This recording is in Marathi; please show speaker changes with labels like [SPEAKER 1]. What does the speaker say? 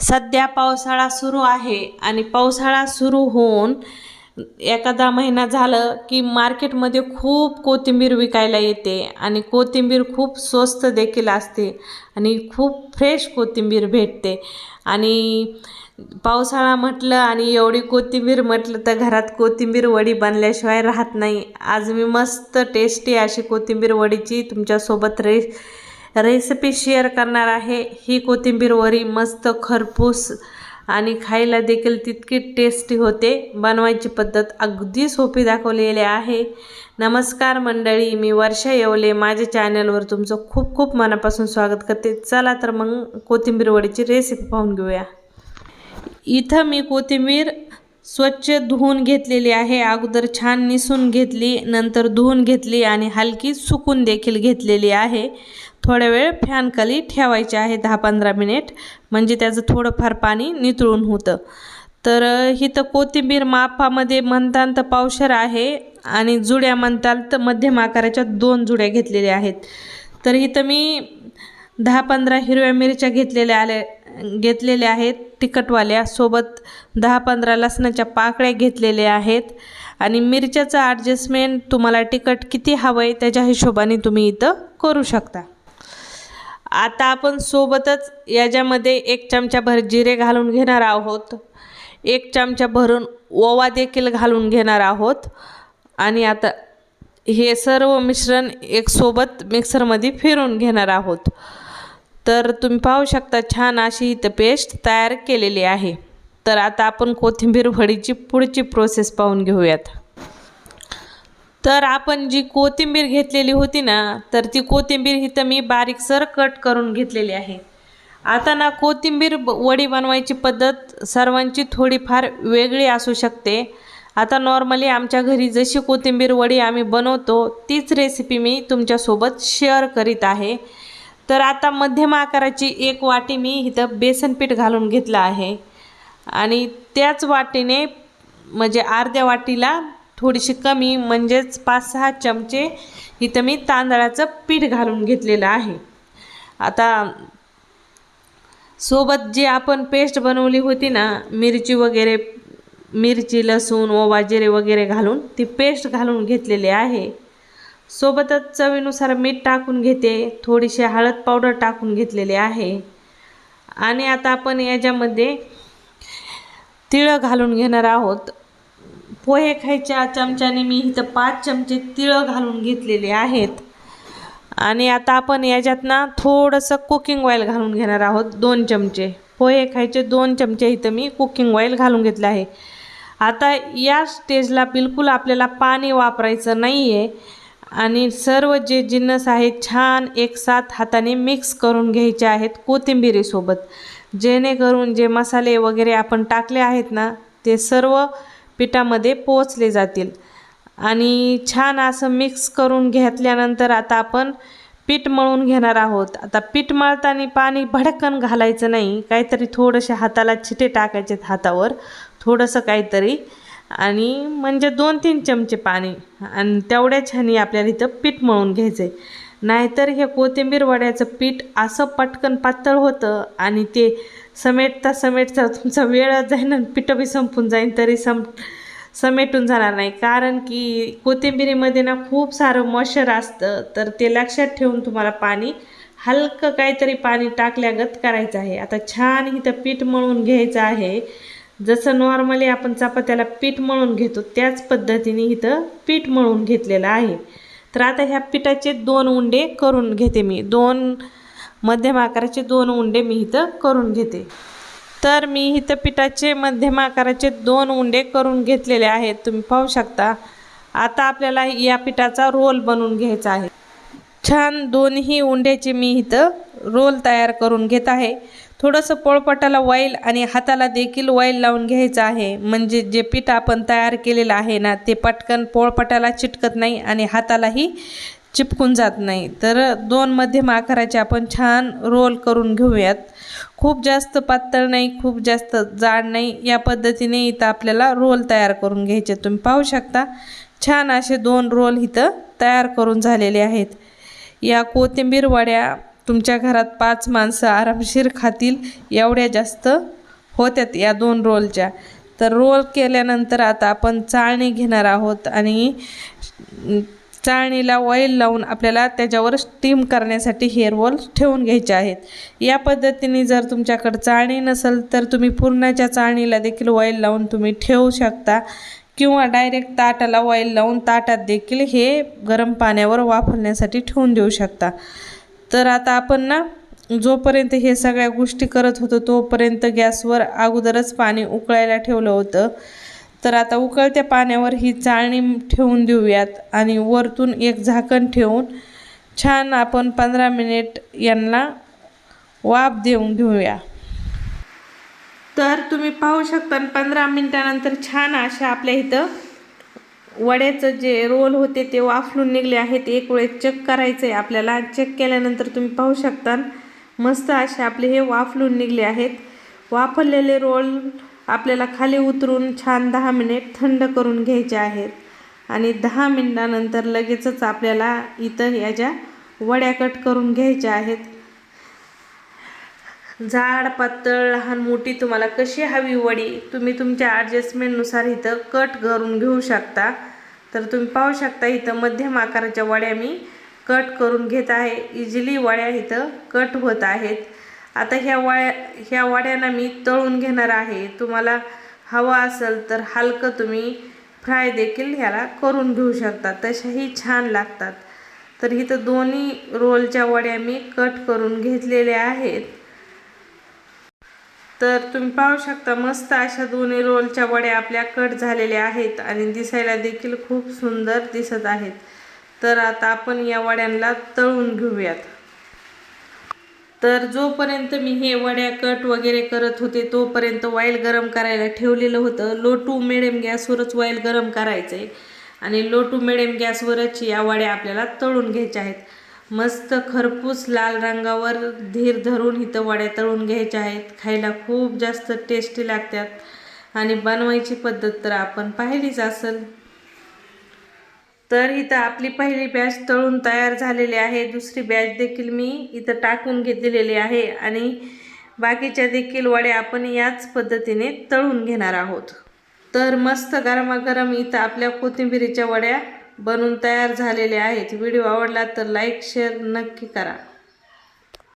[SPEAKER 1] सध्या पावसाळा सुरू आहे आणि पावसाळा सुरू होऊन एखादा महिना झालं की मार्केटमध्ये खूप कोथिंबीर विकायला येते आणि कोथिंबीर खूप स्वस्त देखील असते आणि खूप फ्रेश कोथिंबीर भेटते. आणि पावसाळा म्हटलं आणि एवढी कोथिंबीर म्हटलं तर घरात कोथिंबीर वडी बनल्याशिवाय राहत नाही. आज मी मस्त टेस्टी अशी कोथिंबीर वडीची तुमच्यासोबत रे रेसिपी शेअर करणार आहे. ही कोथिंबीरवरी मस्त खरपूस आणि खायला देखील तितकी टेस्टी होते. बनवायची पद्धत अगदी सोपी दाखवलेली आहे. नमस्कार मंडळी मी वर्षा येवले. माझ्या चॅनलवर तुमचं खूप खूप मनापासून स्वागत करते. चला तर मग कोथिंबीर वडीची रेसिपी पाहून घेऊया. इथं मी कोथिंबीर स्वच्छ धुवून घेतलेली आहे. अगोदर छान निसून घेतली नंतर धुवून घेतली आणि हलकी सुकून देखील घेतलेली आहे. थोड्या वेळ फॅनखाली ठेवायचे आहे दहा पंधरा मिनिट म्हणजे त्याचं थोडंफार पाणी नितळून होतं. तर इथं कोथिंबीर मापामध्ये म्हणताल तर पावशर आहे आणि जुड्या म्हणताल तर मध्यम आकाराच्या दोन जुड्या घेतलेल्या आहेत. तर इथं मी दहा पंधरा हिरव्या मिरच्या घेतलेल्या आल्या घेतलेल्या आहेत. तिखटवाल्या सोबत दहा पंधरा लसणाच्या पाकळ्या घेतलेल्या आहेत. आणि मिरच्याचं ॲडजस्टमेंट तुम्हाला तिखट किती हवं आहे त्याच्या हिशोबाने तुम्ही इथं करू शकता. आता आपण सोबतच याच्यामध्ये एक चमच्याभर जिरे घालून घेणार आहोत. एक चमचा भरून ओवा देखील घालून घेणार आहोत. आणि आता हे सर्व मिश्रण एक सोबत मिक्सरमध्ये फिरून घेणार आहोत. तर तुम्ही पाहू शकता छान अशी इथं पेस्ट तयार केलेली आहे. तर आता आपण कोथिंबीर वडीची पुढची प्रोसेस पाहून घेऊयात. तर आपण जी कोथिंबीर घेतलेली होती ना तर ती कोथिंबीर इथं मी बारीकसर कट करून घेतलेली आहे. आता ना कोथिंबीर ब- वडी बनवायची पद्धत सर्वांची थोडीफार वेगळी असू शकते. आता नॉर्मली आमच्या घरी जशी कोथिंबीर वडी आम्ही बनवतो तीच रेसिपी मी तुमच्यासोबत शेअर करीत आहे. तर आता मध्यम आकाराची एक वाटी मी इथं बेसन पीठ घालून घेतलं आहे. आणि त्याच वाटीने म्हणजे अर्ध्या वाटीला थोडीशी कमी म्हणजेच पाच सहा चमचे इथं मी तांदळाचं पीठ घालून घेतलेलं आहे. आता सोबत जी आपण पेस्ट बनवली होती ना मिरची वगैरे मिरची लसूण ओवा जिरे वगैरे घालून ती पेस्ट घालून घेतलेली आहे. सोबतच चवीनुसार मीठ टाकून घेते. थोडीशी हळद पावडर टाकून घेतलेली आहे. आणि आता आपण याच्यामध्ये तिळं घालून घेणार आहोत. पोहे खायच्या चमच्याने मी इथं पाच चमचे तिळं घालून घेतलेले आहेत. आणि आता आपण याच्यात ना थोडंसं कुकिंग ऑइल घालून घेणार आहोत. दोन चमचे. पोहे खायचे दोन चमचे इथं मी कुकिंग ऑइल घालून घेतलं आहे. आता या स्टेजला बिलकुल आपल्याला पाणी वापरायचं नाही आहे आणि सर्व जे जिन्नस आहेत छान एक साथ हाताने मिक्स करून घ्यायचे आहेत कोथिंबिरीसोबत. जेणेकरून जे मसाले वगैरे आपण टाकले आहेत ना ते सर्व पिठामध्ये पोचले जातील. आणि छान असं मिक्स करून घेतल्यानंतर आता आपण पीठ मळून घेणार आहोत. आता पीठ मळताना पाणी भडकन घालायचं नाही काहीतरी थोडंसे हाताला छिटे टाकायचे हातावर. थोडंसं काहीतरी आणि म्हणजे दोन तीन चमचे पाणी. आणि तेवढ्या छानी आपल्याला इथं पीठ मळून घ्यायचं आहे नाहीतर हे कोथिंबीर वड्याचं पीठ असं पटकन पातळ होतं आणि ते समेटता समेटता तुमचा वेळच जाईन आणि पिठं बी संपून जाईन तरी सम समेटून जाणार नाही. कारण की कोथिंबिरीमध्ये ना खूप सारं मॉइश्चर असतं. तर ते लक्षात ठेवून तुम्हाला पाणी हलकं काहीतरी पाणी टाकल्यागत करायचं आहे. आता छान इथं पीठ मळून घ्यायचं आहे. जसं नॉर्मली आपण चपात्याला पीठ मळून घेतो त्याच पद्धतीने इथं पीठ मळून घेतलेलं आहे. तर आता ह्या पिठाचे दोन उंडे करून घेते मी. दोन मध्यम आकाराचे दोन उंडे मी इथं करून घेते. तर मी इथं पिठाचे मध्यम आकाराचे दोन उंडे करून घेतलेले आहेत. तुम्ही पाहू शकता. आता आपल्याला या पिठाचा रोल बनवून घ्यायचा आहे. छान दोन्ही उंड्याचे मी इथं रोल तयार करून घेत आहे. थोडंसं पोळपटाला वाईल आणि हाताला देखील वाईल लावून घ्यायचं आहे. म्हणजे जे पीठ आपण तयार केलेलं आहे ना ते पटकन पोळपटाला चिटकत नाही आणि हातालाही चिपकून जात नाही. तर दोन मध्यम आकाराचे आपण छान रोल करून घेऊयात. खूप जास्त पातळ नाही खूप जास्त जाड नाही. या पद्धतीने इथं आपल्याला रोल तयार करून घ्यायचे. तुम्ही पाहू शकता छान असे दोन रोल इथं तयार करून झालेले आहेत. या कोथिंबीर वड्या तुमच्या घरात पाच माणसं आरामशीर खातील एवढ्या जास्त होत्यात या दोन रोलच्या. तर रोल केल्यानंतर आता आपण चाळणी घेणार आहोत आणि चाळणीला ऑइल लावून आपल्याला त्याच्यावर स्टीम करण्यासाठी हेअर रोल ठेवून घ्यायचे आहेत. या पद्धतीने जर तुमच्याकडं चाळणी नसेल तर तुम्ही पूर्णाच्या चाळणीला देखील ऑइल लावून तुम्ही ठेवू शकता किंवा डायरेक्ट ताटाला ऑइल लावून ताटात देखील हे गरम पाण्यावर वापरण्यासाठी ठेवून देऊ शकता. तर आता आपण ना जोपर्यंत हे सगळ्या गोष्टी करत होतो तोपर्यंत गॅसवर अगोदरच पाणी उकळायला ठेवलं होतं. तर आता उकळत्या पाण्यावर ही चाळणी ठेवून देऊयात आणि वरतून एक झाकण ठेवून छान आपण पंधरा मिनिट यांना वाफ देऊन घेऊया. तर तुम्ही पाहू शकता पंधरा मिनिटानंतर छान अशा आपल्या इथं वड्याचं जे रोल होते ते वाफलून निघले आहेत. एक वेळेस चेक करायचं आहे आपल्याला. चेक केल्यानंतर तुम्ही पाहू शकता. मस्त असे आपले हे वाफलून निघले आहेत. वाफरलेले रोल आपल्याला खाली उतरून छान दहा मिनिट थंड करून घ्यायचे आहेत. आणि दहा मिनिटानंतर लगेचच आपल्याला इथं याच्या वड्या कट करून घ्यायच्या आहेत. झाड पातळ लहान मोठी तुम्हाला कशी हवी वडी तुम्ही तुमच्या ॲडजस्टमेंटनुसार इथं कट करून घेऊ शकता. तर तुम्ही पाहू शकता इथं मध्यम आकाराच्या वड्या मी कट करून घेत आहे. इझिली वड्या इथं कट होत आहेत. आता ह्या वड्या ह्या वड्यांना मी तळून घेणार आहे. तुम्हाला हवं असेल तर हलकं तुम्ही फ्राय देखील ह्याला करून घेऊ शकता. तशाही छान लागतात. तर इथं दोन्ही रोलच्या वड्या मी कट करून घेतलेल्या आहेत. तर तुम्ही पाहू शकता मस्त अशा दोन्ही रोलच्या वड्या आपल्या कट झालेल्या आहेत आणि दिसायला देखील खूप सुंदर दिसत आहेत. तर आता आपण या वड्यांना तळून घेऊयात. तर जोपर्यंत मी हे वड्या कट वगैरे करत होते तोपर्यंत वाईल गरम करायला ठेवलेलं होतं. लो टू मिडियम गॅसवरच वाईल गरम करायचं आहे आणि लो टू मिडियम गॅसवरच या वड्या आपल्याला तळून घ्यायच्या आहेत. मस्त खरपूस लाल रंगावर धीर धरून इथं वड्या तळून घ्यायच्या आहेत. खायला खूप जास्त टेस्टी लागतात. आणि बनवायची पद्धत तर आपण पाहिलीच असेल. तर इथं आपली पहिली बॅच तळून तयार झालेली आहे. दुसरी बॅच देखील मी इथं टाकून घेतलेली आहे. आणि बाकीच्या देखील वड्या आपण याच पद्धतीने तळून घेणार आहोत. तर मस्त गरमागरम इथं आपल्या कोथिंबिरीच्या वड्या बनून तयार झालेले आहेत. व्हिडिओ आवडला तर लाईक शेअर नक्की करा.